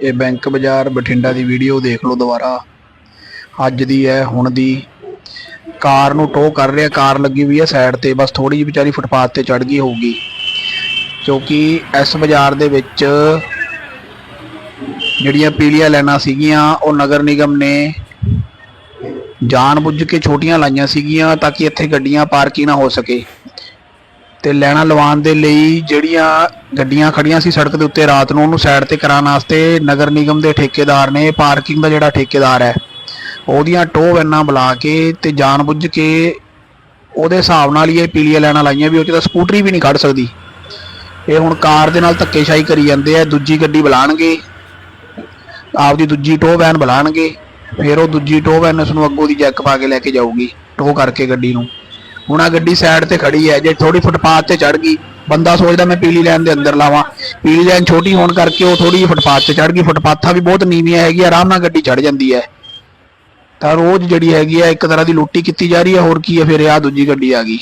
ਇਹ ਬੈਂਕ ਬਾਜ਼ਾਰ ਬਠਿੰਡਾ ਦੀ ਵੀਡੀਓ ਦੇਖ ਲਓ ਦੁਬਾਰਾ। ਅੱਜ ਦੀ ਹੈ, ਹੁਣ ਦੀ। ਕਾਰ ਨੂੰ ਟੋ ਕਰ ਰਿਹਾ, ਕਾਰ ਲੱਗੀ ਹੋਈ ਹੈ ਸਾਈਡ ਤੇ। ਬਸ ਥੋੜੀ ਜਿਹੀ ਵਿਚਾਰੀ ਫੁੱਟਪਾਥ ਤੇ ਚੜ ਗਈ ਹੋਊਗੀ। ਕਿਉਂਕਿ ਇਸ ਬਾਜ਼ਾਰ ਦੇ ਵਿੱਚ ਜਿਹੜੀਆਂ ਪੀਲੀਆਂ ਲਾਈਨਾਂ ਸੀਗੀਆਂ, ਉਹ ਨਗਰ ਨਿਗਮ ਨੇ ਜਾਣਬੁੱਝ ਕੇ ਛੋਟੀਆਂ ਲਾਈਆਂ ਸੀਗੀਆਂ ਤਾਂ ਕਿ ਇੱਥੇ ਗੱਡੀਆਂ ਪਾਰਕ ਹੀ ਨਾ ਹੋ ਸਕੇ। ਤੇ ਲੈਣਾ ਲਵਾਉਣ ਦੇ ਲਈ ਜਿਹੜੀਆਂ ਗੱਡੀਆਂ ਖੜੀਆਂ ਸੀ ਸੜਕ ਦੇ ਉੱਤੇ ਰਾਤ ਨੂੰ, ਉਹਨੂੰ ਸਾਈਡ ਤੇ ਕਰਾਉਣ ਵਾਸਤੇ ਨਗਰ ਨਿਗਮ ਦੇ ਠੇਕੇਦਾਰ ਨੇ ਪਾਰਕਿੰਗ ਦਾ ਜਿਹੜਾ ਠੇਕੇਦਾਰ ਹੈ, ਉਹਦੀਆਂ ਟੋ ਵੈਨਾਂ ਬੁਲਾ ਕੇ ਤੇ ਜਾਣਬੁੱਝ ਕੇ ਉਹਦੇ ਹਿਸਾਬ ਨਾਲ ਹੀ ਇਹ ਪੀਲੀਆਂ ਲੈਣਾ ਲਾਈਆਂ ਵੀ ਉਹ 'ਚ ਤਾਂ ਸਕੂਟਰੀ ਵੀ ਨਹੀਂ ਖੜ ਸਕਦੀ। ਇਹ ਹੁਣ ਕਾਰ ਦੇ ਨਾਲ ਧੱਕੇਸ਼ਾਹੀ ਕਰੀ ਜਾਂਦੇ ਆ, ਦੂਜੀ ਗੱਡੀ ਬੁਲਾਣਗੇ, ਆਪਦੀ ਦੂਜੀ ਟੋ ਵੈਨ ਬੁਲਾਣਗੇ, ਫਿਰ ਉਹ ਦੂਜੀ ਟੋ ਵੈਨ ਉਸ ਨੂੰ ਅੱਗੋਂ ਦੀ ਜੈਕ ਪਾ ਕੇ ਲੈ ਕੇ ਜਾਊਗੀ ਟੋ ਕਰਕੇ ਗੱਡੀ ਨੂੰ। ਹੁਣ ਆ ਗੱਡੀ ਸਾਈਡ ਤੇ ਖੜੀ ਹੈ, ਜੇ ਥੋੜੀ ਫੁੱਟਪਾਥ ਤੇ ਚੜ ਗਈ, ਬੰਦਾ ਸੋਚਦਾ ਮੈਂ ਪੀਲੀ ਲਾਈਨ ਦੇ ਅੰਦਰ ਲਾਵਾਂ। ਪੀਲੀ ਲਾਈਨ ਛੋਟੀ ਹੋਣ ਕਰਕੇ ਉਹ ਥੋੜੀ ਜਿਹੀ ਫੁੱਟਪਾਥ ਤੇ ਚੜ ਗਈ ਫੁੱਟਪਾਥਾਂ ਵੀ ਬਹੁਤ ਨੀਵੀਆਂ ਹੈਗੀਆਂ, ਆਰਾਮ ਨਾਲ ਗੱਡੀ ਚੜ ਜਾਂਦੀ ਹੈ। ਤਾਂ ਰੋਜ਼ ਜਿਹੜੀ ਹੈਗੀ ਹੈ, ਇੱਕ ਤਰ੍ਹਾਂ ਦੀ ਲੁੱਟੀ ਕੀਤੀ ਜਾ ਰਹੀ ਹੈ, ਹੋਰ ਕੀ ਹੈ, ਫਿਰ ਆ ਦੂਜੀ ਗੱਡੀ ਆ ਗਈ।